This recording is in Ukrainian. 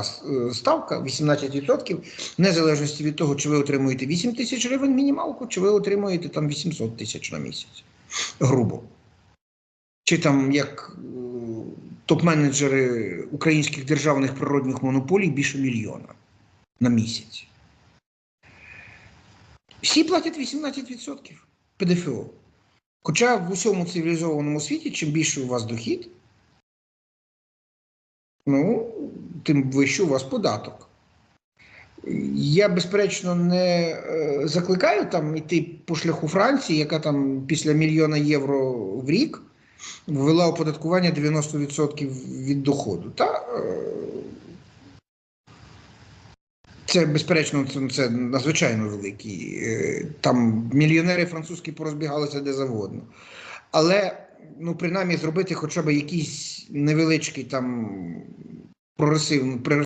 е, ставка 18%, в незалежності від того, чи ви отримуєте 8 тисяч гривень мінімалку, чи ви отримуєте там 800 тисяч на місяць. Грубо. Чи там як е, топ-менеджери українських державних природних монополій більше мільйона на місяць. Всі платять 18% ПДФО. Хоча в усьому цивілізованому світі, чим більше у вас дохід, ну, тим вищий у вас податок. Я, безперечно, не е, закликаю там йти по шляху Франції, яка там після мільйона євро в рік ввела оподаткування 90% від доходу. Та, е, це, безперечно, це, це надзвичайно великий. е, Там мільйонери французькі порозбігалися де завгодно. Але, ну, принаймні, зробити хоча б якийсь невеличкий там прогресивний